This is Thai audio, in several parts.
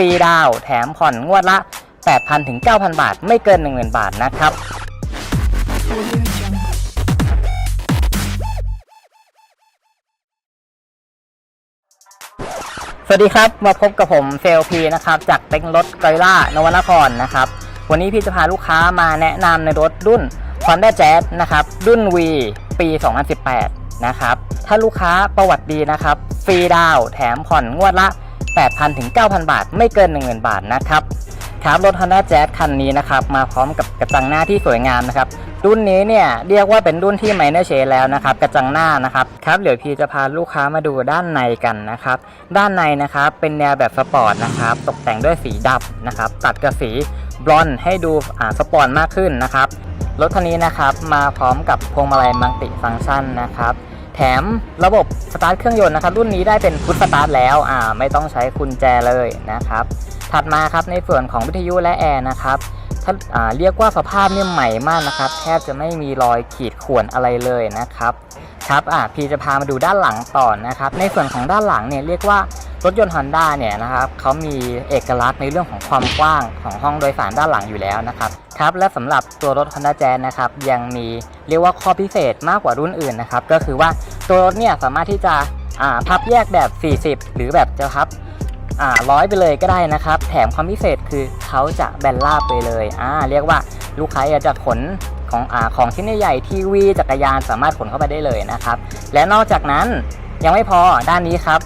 ฟรีดาวแถมผ่อนงวดละ 8,000 ถึง 9,000 บาท ไม่เกิน 10,000 บาทนะครับ สวัสดีครับ มาพบกับผมเซลพีนะครับ จากเต็งรถไกล่านวนครนะครับ วันนี้พี่จะพาลูกค้ามาแนะนำในรถรุ่น Honda Jazz นะครับ รุ่น V ปี 2018 นะครับ ถ้าลูกค้าประวัติดีนะครับ ฟรีดาวแถมผ่อนงวดละ 8,000ถึง9,000 บาท ไม่เกิน 10,000 บาทนะครับครับรถ Honda Jazz คันนี้นะครับมาพร้อมกับกระจังหน้าที่สวยงามนะครับรุ่นนี้เนี่ยเรียกว่าเป็นรุ่นที่ไมเนอร์เชแล้วนะครับกระจังหน้านะครับครับเดี๋ยวพี่จะพาลูกค้ามาดูด้านในกันนะครับด้านในนะครับเป็นแนวแบบสปอร์ตนะครับตกแต่งด้วยสีดำนะครับตัดกับสีบลอนให้ดูอ่าสปอร์ตมากขึ้นนะครับรถคันนี้นะครับมาพร้อมกับพวงมาลัยมัลติฟังก์ชันนะครับ แถมระบบสตาร์ทเครื่องยนต์นะครับรุ่นนี้ได้เป็นพุทสตาร์ทแล้วอ่าไม่ต้องใช้กุญแจเลยนะครับ ถัดมาครับในส่วนของวิทยุและแอร์นะครับถ้าอ่าเรียกว่าสภาพเนี่ยใหม่มากนะครับแทบจะไม่มีรอยขีดข่วนอะไรเลยนะครับครับอ่าพี่จะพามาดูด้านหลังต่อนะครับ ในส่วนของด้านหลังเนี่ยเรียกว่า รถยนต์ Honda เนี่ยนะครับเขามีเอกลักษณ์ในเรื่องของความกว้างของห้องโดยสารด้านหลังอยู่แล้วนะครับครับและสำหรับตัวรถ Honda Jazz นะครับยังมีเรียกว่าข้อพิเศษมากกว่ารุ่นอื่นนะครับก็คือว่าตัวรถเนี่ยสามารถที่จะพับแยกแบบ 40 หรือแบบจะพับร้อยไปเลยก็ได้นะครับ แถมความพิเศษคือเขาจะแบนราบไปเลยอ่าเรียกว่าลูกค้ายาจะขนของอของชิ้นใหญ่ทีวีจักรยานสามารถขนเข้าไปได้เลยนะครับ และนอกจากนั้นยังไม่พอด้านนี้ครับ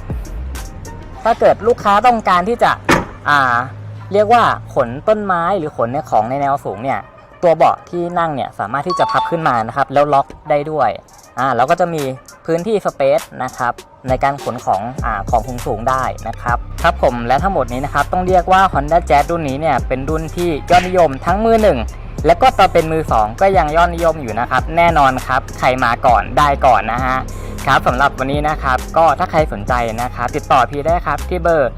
ถ้าเกิดลูกค้าต้องการที่จะอ่าเรียกว่าขนต้นไม้หรือขนเนี่ยของในแนวสูงเนี่ยตัวเบาะที่นั่งเนี่ยสามารถที่จะพับขึ้นมานะครับแล้วล็อกได้ด้วยอ่าแล้วก็จะมีพื้นที่สเปซนะครับในการขนของอ่าของสูงสูงได้นะครับครับผมและทั้งหมดนี้นะครับต้องเรียกว่า Honda Jazz รุ่นนี้เนี่ยเป็นรุ่นที่ยอดนิยมทั้งมือหนึ่งและก็ตอนเป็นมือ2ก็ยังยอดนิยมอยู่นะครับแน่นอนครับใครมาก่อนได้ก่อนนะฮะ ครับสำหรับวันนี้นะครับ ก็ถ้าใครสนใจนะครับ ติดต่อพี่ได้ครับที่เบอร์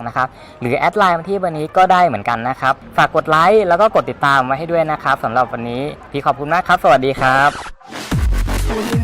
0931596226 นะครับ หรือแอดไลน์มาที่เบอร์นี้ก็ได้เหมือนกันนะครับ ฝากกดไลค์แล้วก็กดติดตามไว้ให้ด้วยนะครับสำหรับวันนี้พี่ขอบคุณมากครับ สวัสดีครับ